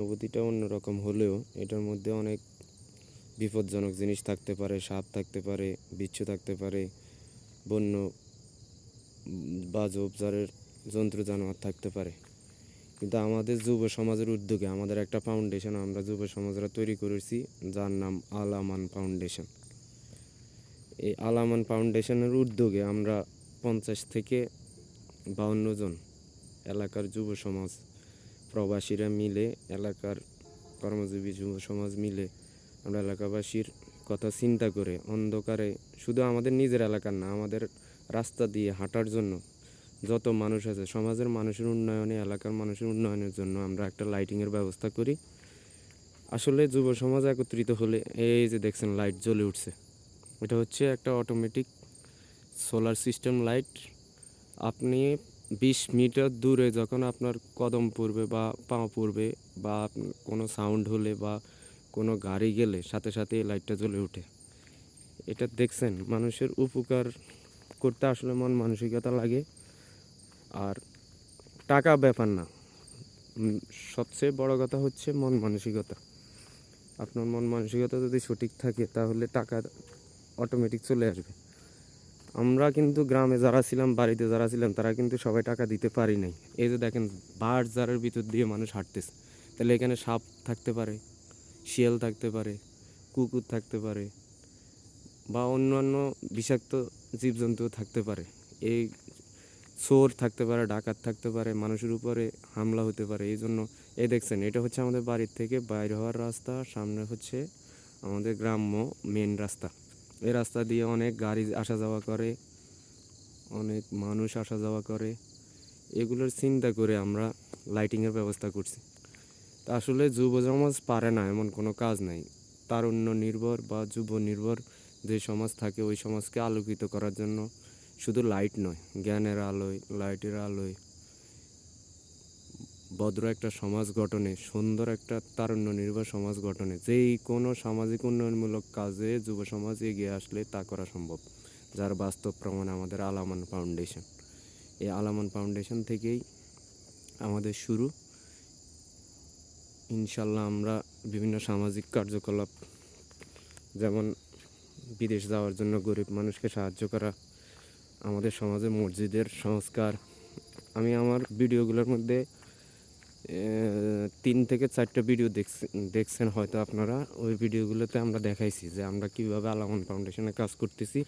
অনুভূতিটা অন্যরকম হলেও এটার মধ্যে অনেক বিপজ্জনক জিনিস থাকতে পারে, সাপ থাকতে পারে, বিচ্ছু থাকতে পারে, বন্য বা ঝোপঝাড়ের জন্তু জানোয়ার থাকতে পারে। কিন্তু আমাদের যুব সমাজের উদ্যোগে, আমাদের একটা ফাউন্ডেশন আমরা যুব সমাজরা তৈরি করেছি, যার নাম আল আমান ফাউন্ডেশন এই আল আমান ফাউন্ডেশনের উদ্যোগে আমরা পঞ্চাশ থেকে বাউন্ন জন এলাকার যুব সমাজ প্রবাসীরা মিলে, এলাকার কর্মজীবী যুব সমাজ মিলে আমরা এলাকাবাসীর কথা চিন্তা করে, অন্ধকারে, শুধু আমাদের নিজের এলাকার না, আমাদের রাস্তা দিয়ে হাঁটার জন্য যত মানুষ আছে, সমাজের মানুষের উন্নয়নে, এলাকার মানুষের উন্নয়নের জন্য আমরা একটা লাইটিংয়ের ব্যবস্থা করি। আসলে যুব সমাজ একত্রিত হলে, এই যে দেখছেন লাইট জ্বলে উঠছে। এটা হচ্ছে একটা অটোমেটিক সোলার সিস্টেম লাইট আপনি বিশ মিটার দূরে যখন আপনার কদম পড়বে বা পা পড়বে বা কোনো সাউন্ড হলে বা কোনো গাড়ি গেলে সাথে সাথে লাইটটা জ্বলে ওঠে। এটা দেখছেন, মানুষের উপকার করতে আসলে মন মানসিকতা লাগে। আর টাকা ব্যাপার না। সবচেয়ে বড় কথা হচ্ছে মন মানসিকতা। আপনার মন মানসিকতা যদি সঠিক থাকে তাহলে টাকা অটোমেটিক চলে আসবে। আমরা কিন্তু গ্রামে যারা ছিলাম, বাড়িতে যারা ছিলাম, তারা কিন্তু সবাই টাকা দিতে পারি নাই। এই যে দেখেন বাড় জারের ভিতর দিয়ে মানুষ হাঁটতেছে। তাহলে এখানে সাপ থাকতে পারে, শিয়াল থাকতে পারে, কুকুর থাকতে পারে, বা অন্যান্য বিষাক্ত জীবজন্তু থাকতে পারে। এই চোর থাকতে পারে, ডাকাত থাকতে পারে, মানুষের উপরে হামলা হতে পারে, এই জন্য এই দেখছেন, এটা হচ্ছে আমাদের বাড়ির থেকে বাইরে হওয়ার রাস্তা, সামনে হচ্ছে আমাদের গ্রাম্য মেন রাস্তা। এই রাস্তা দিয়ে অনেক গাড়ি আসা যাওয়া করে, অনেক মানুষ আসা যাওয়া করে। এগুলোর চিন্তা করে আমরা লাইটিংয়ের ব্যবস্থা করছি। তা আসলে যুব সমাজ পারে না, এমন কোনো কাজ নাই। তারুণ্য নির্ভর বা যুব নির্ভর যে সমাজ থাকে, ওই সমাজকে আলোকিত করার জন্য শুধু লাইট নয়, জ্ঞানের আলোয় লাইটের আলোয়। ভদ্র একটা সমাজ গঠনে, সুন্দর একটা তারুণ্য নির্ভর সমাজ গঠনে, যেই কোনো সামাজিক উন্নয়নমূলক কাজে যুব সমাজ এগিয়ে আসলে তা করা সম্ভব, যার বাস্তব প্রমাণ আমাদের আলামান ফাউন্ডেশন। এই আলামান ফাউন্ডেশন থেকেই আমাদের শুরু। ইনশাল্লাহ আমরা বিভিন্ন সামাজিক কার্যকলাপ, যেমন বিদেশ যাওয়ার জন্য গরিব মানুষকে সাহায্য করা, আমাদের সমাজে মসজিদের সংস্কার, আমি আমার ভিডিওগুলোর মধ্যে তিন থেকে চারটা ভিডিও দেখছেন হয়তো আপনারা। ওই ভিডিওগুলোতে আমরা দেখাইছি যে আমরা কীভাবে আলামন ফাউন্ডেশনে কাজ করতেছি।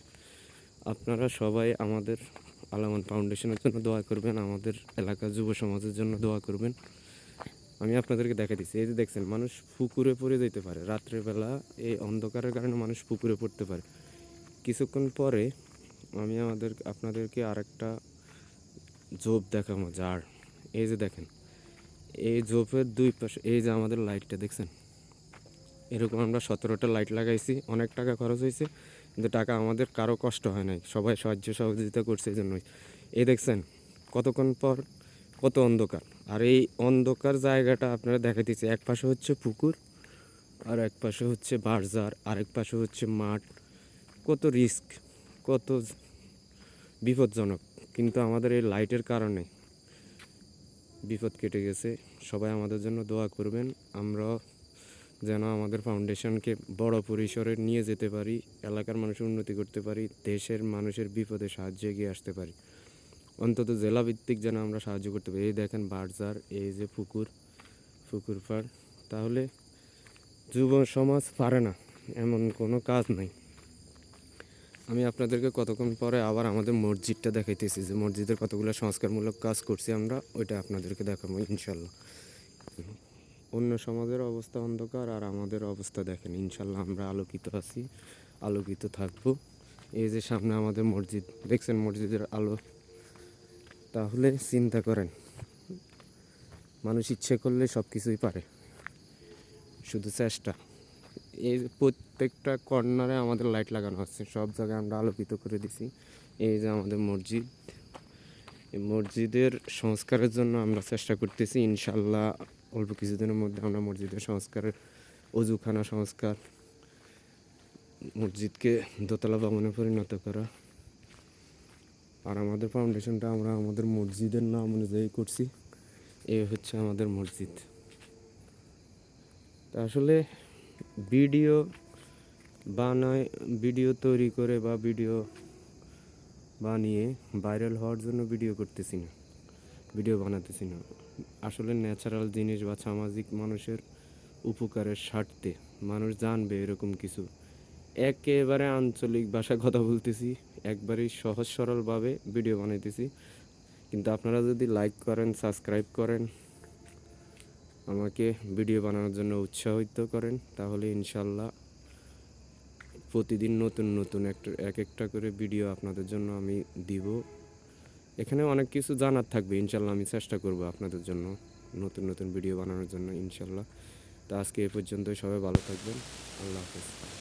আপনারা সবাই আমাদের আলামন ফাউন্ডেশনের জন্য দোয়া করবেন, আমাদের এলাকার যুব সমাজের জন্য দোয়া করবেন। আমি আপনাদেরকে দেখা দিচ্ছি। এই যে দেখছেন, মানুষ পুকুরে পড়ে যেতে পারে। রাত্রেবেলা এই অন্ধকারের কারণে মানুষ পুকুরে পড়তে পারে। কিছুক্ষণ পরে আমি আমাদের আপনাদেরকে আরেকটা জোপ দেখাবো যার এই যে দেখেন এই জোপের দুই পাশে, এই যে আমাদের লাইটটা দেখছেন? এরকম আমরা সতেরোটা লাইট লাগাইছি, অনেক টাকা খরচ হয়েছে কিন্তু টাকা আমাদের কারও কষ্ট হয় নাই। সবাই সাহায্য সহযোগিতা করছে এই জন্যই এই দেখছেন, কতক্ষণ পর কত অন্ধকার। আর এই অন্ধকার জায়গাটা আপনারা দেখাইতেছে এক পাশে হচ্ছে পুকুর, আর এক পাশে হচ্ছে বারজার আরেক পাশে হচ্ছে মাঠ। কত রিস্ক, কত বিপজ্জনক। কিন্তু আমাদের এই লাইটের কারণে বিপদ কেটে গেছে। সবাই আমাদের জন্য দোয়া করবেন। আমরা যেন আমাদের ফাউন্ডেশনকে বড় পরিসরে নিয়ে যেতে পারি, এলাকার মানুষের উন্নতি করতে পারি, দেশের মানুষের বিপদে সাহায্যে এগিয়ে আসতে পারি। অন্তত জেলাভিত্তিক যেন আমরা সাহায্য করতে পারি। এই দেখেন বারজার, এই যে পুকুর পুকুর পাড়। তাহলে যুব সমাজ পারে না। এমন কোনো কাজ নাই। আমি আপনাদেরকে কতক্ষণ পরে আবার আমাদের মসজিদটা দেখাইতেছি যে মসজিদের কতগুলো সংস্কারমূলক কাজ করছি আমরা, ওইটা আপনাদেরকে দেখাবো ইনশাল্লাহ। অন্য সমাজের অবস্থা অন্ধকার আর আমাদের অবস্থা দেখেন, ইনশাল্লাহ আমরা আলোকিত আছি, আলোকিত থাকব। এই যে সামনে আমাদের মসজিদ, দেখছেন মসজিদের আলো? তাহলে চিন্তা করেন, মানুষ ইচ্ছে করলে সব কিছুই পারে, শুধু চেষ্টা। এই প্রত্যেকটা কর্নারে আমাদের লাইট লাগানো হচ্ছে সব জায়গায় আমরা আলোকিত করে দিছি। এই যে আমাদের মসজিদ। এই মসজিদের সংস্কারের জন্য আমরা চেষ্টা করতেছি। ইনশাল্লাহ অল্প কিছুদিনের মধ্যে আমরা মসজিদের সংস্কারের অজুখানা সংস্কার, মসজিদকে দোতলা ভবনে পরিণত করা। আর আমাদের ফাউন্ডেশনটা আমরা আমাদের মসজিদের নাম অনুযায়ী করছি। এই হচ্ছে আমাদের মসজিদ। তা আসলে ভিডিও বানায়, ভিডিও তৈরি করে বা ভিডিও বানিয়ে ভাইরাল হওয়ার জন্য ভিডিও করতেছি না, ভিডিও বানাতেছি না। আসলে ন্যাচারাল জিনিস বা সামাজিক মানুষের উপকারের স্বার্থে মানুষ জানবে এরকম কিছু। একেবারে আঞ্চলিক ভাষায় কথা বলতেছি, একবারেই সহজ সরলভাবে ভিডিও বানাইতেছি। কিন্তু আপনারা যদি লাইক করেন সাবস্ক্রাইব করেন আমাকে ভিডিও বানানোর জন্য উৎসাহিত করেন, তাহলে ইনশাল্লাহ প্রতিদিন নতুন নতুন একটা, এক একটা করে ভিডিও আপনাদের জন্য আমি দিব। এখানে অনেক কিছু জানার থাকবে, ইনশাল্লাহ আমি চেষ্টা করব আপনাদের জন্য নতুন নতুন ভিডিও বানানোর জন্য, ইনশাল্লাহ। তো আজকে এ পর্যন্ত সবাই ভালো থাকবেন। আল্লাহ হাফেজ।